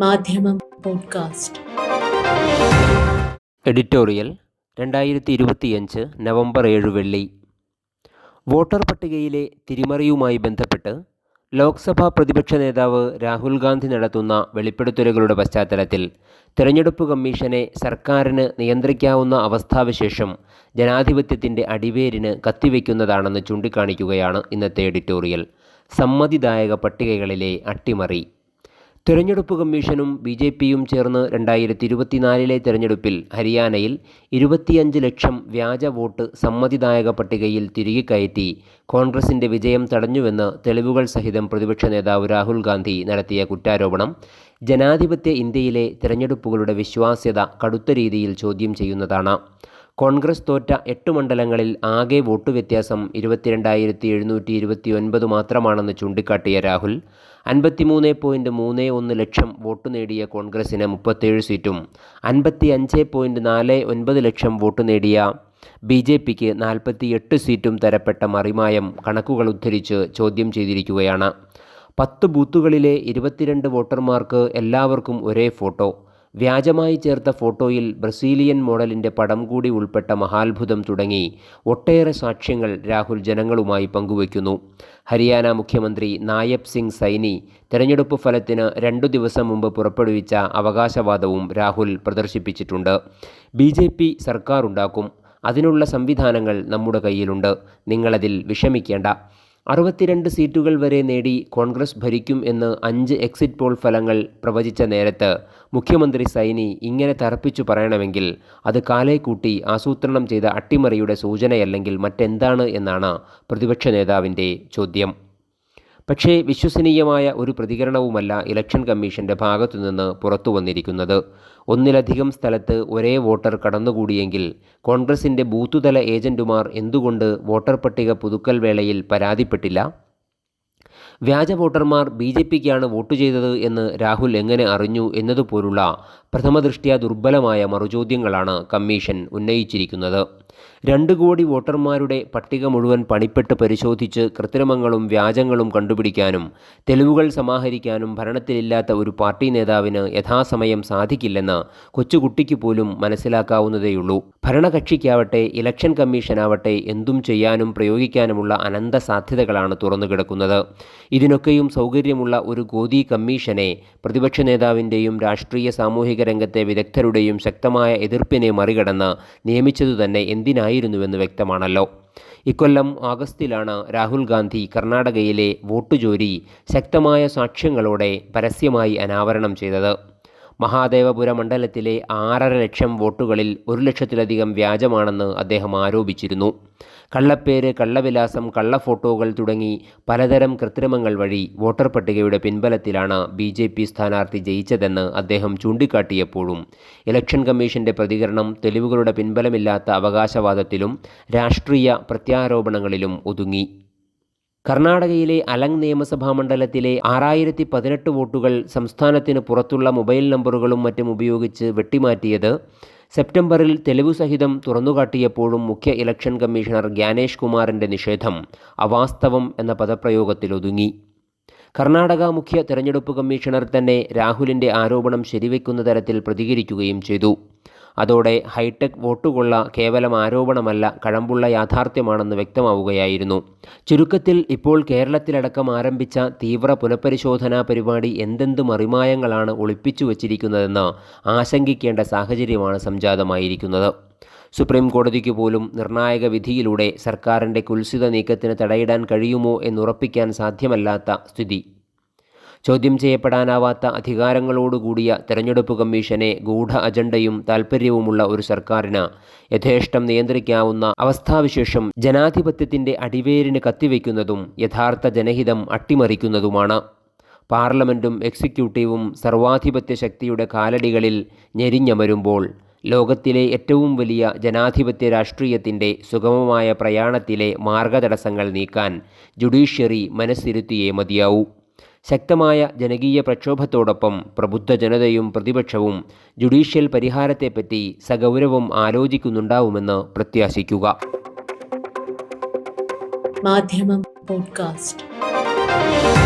മാധ്യമം podcast. Editorial രണ്ടായിരത്തി ഇരുപത്തിയഞ്ച് നവംബർ ഏഴ് വെള്ളി. വോട്ടർ പട്ടികയിലെ തിരിമറിയുമായി ബന്ധപ്പെട്ട് ലോക്സഭാ പ്രതിപക്ഷ നേതാവ് രാഹുൽ ഗാന്ധി നടത്തുന്ന വെളിപ്പെടുത്തലുകളുടെ പശ്ചാത്തലത്തിൽ തെരഞ്ഞെടുപ്പ് കമ്മീഷനെ സർക്കാരിന് നിയന്ത്രിക്കാവുന്ന അവസ്ഥാവിശേഷം ജനാധിപത്യത്തിന്റെ അടിവേരിന് കത്തിവെക്കുന്നതാണെന്ന് ചൂണ്ടിക്കാണിക്കുകയാണ് ഇന്നത്തെ എഡിറ്റോറിയൽ. സമ്മതിദായക പട്ടികകളിലെ അട്ടിമറി. തെരഞ്ഞെടുപ്പ് കമ്മീഷനും ബി ജെ പിയും ചേർന്ന് രണ്ടായിരത്തി ഇരുപത്തിനാലിലെ തെരഞ്ഞെടുപ്പിൽ ഹരിയാനയിൽ ഇരുപത്തിയഞ്ച് ലക്ഷം വ്യാജ വോട്ട് സമ്മതിദായക പട്ടികയിൽ തിരികെ കയറ്റി കോൺഗ്രസിന്റെ വിജയം തടഞ്ഞുവെന്ന് തെളിവുകൾ സഹിതം പ്രതിപക്ഷ നേതാവ് രാഹുൽ ഗാന്ധി നടത്തിയ കുറ്റാരോപണം. ജനാധിപത്യ ഇന്ത്യയിലെ തെരഞ്ഞെടുപ്പുകളുടെ വിശ്വാസ്യത കടുത്ത രീതിയിൽ ചോദ്യം ചെയ്യുന്നതാണ്. കോൺഗ്രസ് തോറ്റ എട്ട് മണ്ഡലങ്ങളിൽ ആകെ വോട്ട് വ്യത്യാസം ഇരുപത്തിരണ്ടായിരത്തി എഴുന്നൂറ്റി ഇരുപത്തി ഒൻപത് മാത്രമാണെന്ന് ചൂണ്ടിക്കാട്ടിയ രാഹുൽ അൻപത്തിമൂന്ന് പോയിന്റ് മൂന്ന് ഒന്ന് ലക്ഷം വോട്ട് നേടിയ കോൺഗ്രസിന് മുപ്പത്തേഴ് സീറ്റും അൻപത്തി അഞ്ച് പോയിന്റ് നാല് ഒൻപത് ലക്ഷം വോട്ട് നേടിയ ബി ജെ പിക്ക് നാൽപ്പത്തി എട്ട് സീറ്റും തരപ്പെട്ട മറിമായം കണക്കുകൾ ഉദ്ധരിച്ച് ചോദ്യം ചെയ്തിരിക്കുകയാണ്. പത്ത് ബൂത്തുകളിലെ ഇരുപത്തിരണ്ട് വോട്ടർമാർക്ക് എല്ലാവർക്കും ഒരേ ഫോട്ടോ വ്യാജമായി ചേർത്ത ഫോട്ടോയിൽ ബ്രസീലിയൻ മോഡലിന്റെ പടം കൂടി ഉൾപ്പെട്ട മഹാത്ഭുതം തുടങ്ങി. ഒട്ടേറെ സാക്ഷ്യങ്ങൾ രാഹുൽ ജനങ്ങളുമായി പങ്കുവയ്ക്കുന്നു. ഹരിയാന മുഖ്യമന്ത്രി നായബ് സിംഗ് സൈനി തെരഞ്ഞെടുപ്പ് ഫലത്തിന് രണ്ടു ദിവസം മുമ്പ് പുറപ്പെടുവിച്ച അവകാശവാദവും രാഹുൽ പ്രദർശിപ്പിച്ചിട്ടുണ്ട്. ബി ജെ പി സർക്കാർ ഉണ്ടാക്കും അതിനുള്ള സംവിധാനങ്ങൾ നമ്മുടെ കയ്യിലുണ്ട്. നിങ്ങളതിൽ വിഷമിക്കേണ്ട. അറുപത്തിരണ്ട് സീറ്റുകൾ വരെ നേടി കോൺഗ്രസ് ഭരിക്കും എന്ന് അഞ്ച് എക്സിറ്റ് പോൾ ഫലങ്ങൾ പ്രവചിച്ച നേരത്ത് മുഖ്യമന്ത്രി സൈനി ഇങ്ങനെ തറപ്പിച്ചു പറയണമെങ്കിൽ അത് കാലേ കൂട്ടി ആസൂത്രണം ചെയ്ത അട്ടിമറിയുടെ സൂചനയല്ലെങ്കിൽ മറ്റെന്താണ് എന്നാണ് പ്രതിപക്ഷ നേതാവിന്റെ ചോദ്യം. പക്ഷേ വിശ്വസനീയമായ ഒരു പ്രതികരണവുമല്ല ഇലക്ഷൻ കമ്മീഷന്റെ ഭാഗത്തുനിന്ന് പുറത്തു വന്നിരിക്കുന്നത്. ഒന്നിലധികം സ്ഥലത്ത് ഒരേ വോട്ടർ കടന്നുകൂടിയെങ്കിൽ കോൺഗ്രസിന്റെ ബൂത്തുതല ഏജന്റുമാർ എന്തുകൊണ്ട് വോട്ടർ പട്ടിക പുതുക്കൽ വേളയിൽ പരാതിപ്പെട്ടില്ല? വ്യാജ വോട്ടർമാർ ബി ജെ പിക്കാണ് വോട്ട് ചെയ്തത് എന്ന് രാഹുൽ എങ്ങനെ അറിഞ്ഞു എന്നതുപോലുള്ള പ്രഥമദൃഷ്ട്യാ ദുർബലമായ മറുചോദ്യങ്ങളാണ് കമ്മീഷൻ ഉന്നയിച്ചിരിക്കുന്നത്. രണ്ട് കോടി വോട്ടർമാരുടെ പട്ടിക മുഴുവൻ പണിപ്പെട്ട് പരിശോധിച്ച് കൃത്രിമങ്ങളും വ്യാജങ്ങളും കണ്ടുപിടിക്കാനും തെളിവുകൾ സമാഹരിക്കാനും ഭരണത്തിലില്ലാത്ത ഒരു പാർട്ടി നേതാവിന് യഥാസമയം സാധിക്കില്ലെന്ന് കൊച്ചുകുട്ടിക്ക് പോലും മനസ്സിലാക്കാവുന്നതേയുള്ളൂ. ഭരണകക്ഷിക്കാവട്ടെ ഇലക്ഷൻ കമ്മീഷനാവട്ടെ എന്തും ചെയ്യാനും പ്രയോഗിക്കാനുമുള്ള അനന്ത സാധ്യതകളാണ് തുറന്നുകിടക്കുന്നത്. ഇതിനൊക്കെയും സൗകര്യമുള്ള ഒരു ഗോദി കമ്മീഷനെ പ്രതിപക്ഷ നേതാവിന്റെയും രാഷ്ട്രീയ സാമൂഹിക രംഗത്തെ വിദഗ്ധരുടെയും ശക്തമായ എതിർപ്പിനെ മറികടന്ന് നിയമിച്ചതുതന്നെ എന്തിനായിരുന്നുവെന്ന് വ്യക്തമാണല്ലോ. ഇക്കൊല്ലം ആഗസ്റ്റിലാണ് രാഹുൽ ഗാന്ധി കർണാടകയിലെ വോട്ടുജോലി ശക്തമായ സാക്ഷ്യങ്ങളോടെ പരസ്യമായി അനാവരണം ചെയ്തത്. മഹാദേവപുര മണ്ഡലത്തിലെ ആറര ലക്ഷം വോട്ടുകളിൽ ഒരു ലക്ഷത്തിലധികം വ്യാജമാണെന്ന് അദ്ദേഹം ആരോപിച്ചിരുന്നു. കള്ളപ്പേര് കള്ളവിലാസം കള്ളഫോട്ടോകൾ തുടങ്ങി പലതരം കൃത്രിമങ്ങൾ വഴി വോട്ടർ പട്ടികയുടെ പിൻബലത്തിലാണ് ബി ജെ പി സ്ഥാനാർത്ഥി ജയിച്ചതെന്ന് അദ്ദേഹം ചൂണ്ടിക്കാട്ടിയപ്പോഴും. ഇലക്ഷൻ കമ്മീഷന്റെ പ്രതികരണം തെളിവുകളുടെ പിൻബലമില്ലാത്ത അവകാശവാദത്തിലും രാഷ്ട്രീയ പ്രത്യാരോപണങ്ങളിലും ഒതുങ്ങി. കർണാടകയിലെ അലങ് നിയമസഭാ മണ്ഡലത്തിലെ ആറായിരത്തി പതിനെട്ട് വോട്ടുകൾ സംസ്ഥാനത്തിന് പുറത്തുള്ള മൊബൈൽ നമ്പറുകളും മറ്റും ഉപയോഗിച്ച് വെട്ടിമാറ്റിയത് സെപ്റ്റംബറിൽ തെളിവു സഹിതം തുറന്നുകാട്ടിയപ്പോഴും മുഖ്യ ഇലക്ഷൻ കമ്മീഷണർ ഗ്യാനേഷ് കുമാറിന്റെ നിഷേധം അവാസ്തവം എന്ന പദപ്രയോഗത്തിൽ ഒതുങ്ങി. കർണാടക മുഖ്യ തെരഞ്ഞെടുപ്പ് കമ്മീഷണർ തന്നെ രാഹുലിന്റെ ആരോപണം ശരിവെക്കുന്ന തരത്തിൽ പ്രതികരിക്കുകയും ചെയ്തു. അതോടെ ഹൈടെക് വോട്ടുകൊള്ള കേവലം ആരോപണമല്ല കഴമ്പുള്ള യാഥാർത്ഥ്യമാണെന്ന് വ്യക്തമാവുകയായിരുന്നു. ചുരുക്കത്തിൽ ഇപ്പോൾ കേരളത്തിലടക്കം ആരംഭിച്ച തീവ്ര പുനഃപരിശോധനാ പരിപാടി എന്തെന്ത് മറിമായങ്ങളാണ് ഒളിപ്പിച്ചു വച്ചിരിക്കുന്നതെന്ന് ആശങ്കിക്കേണ്ട സാഹചര്യമാണ് സംജാതമായിരിക്കുന്നത്. സുപ്രീം കോടതിക്ക് പോലും നിർണായക വിധിയിലൂടെ സർക്കാരിന്റെ കുൽസിത നീക്കത്തിന് തടയിടാൻ കഴിയുമോ എന്നുറപ്പിക്കാൻ സാധ്യമല്ലാത്ത സ്ഥിതി. ചോദ്യം ചെയ്യപ്പെടാനാവാത്ത അധികാരങ്ങളോടുകൂടിയ തെരഞ്ഞെടുപ്പ് കമ്മീഷനെ ഗൂഢ അജണ്ടയും താൽപ്പര്യവുമുള്ള ഒരു സർക്കാരിന് യഥേഷ്ടം നിയന്ത്രിക്കാവുന്ന അവസ്ഥാവിശേഷം ജനാധിപത്യത്തിന്റെ അടിവേരിന് കത്തിവെക്കുന്നതും യഥാർത്ഥ ജനഹിതം അട്ടിമറിക്കുന്നതുമാണ്. പാർലമെന്റും എക്സിക്യൂട്ടീവും സർവാധിപത്യ ശക്തിയുടെ കാലടികളിൽ ഞെരിഞ്ഞമരുമ്പോൾ ലോകത്തിലെ ഏറ്റവും വലിയ ജനാധിപത്യ രാഷ്ട്രീയത്തിന്റെ സുഗമമായ പ്രയാണത്തിലെ മാർഗതടസ്സങ്ങൾ നീക്കാൻ ജുഡീഷ്യറി മനസ്സിരുത്തിയേ മതിയാവൂ. ശക്തമായ ജനകീയ പ്രക്ഷോഭത്തോടൊപ്പം പ്രബുദ്ധ ജനതയും പ്രതിപക്ഷവും ജുഡീഷ്യൽ പരിഹാരത്തെപ്പറ്റി സഗൗരവം ആലോചിക്കുന്നുണ്ടാവുമെന്ന് പ്രത്യാശിക്കുക. മാധ്യമം പോഡ്കാസ്റ്റ്.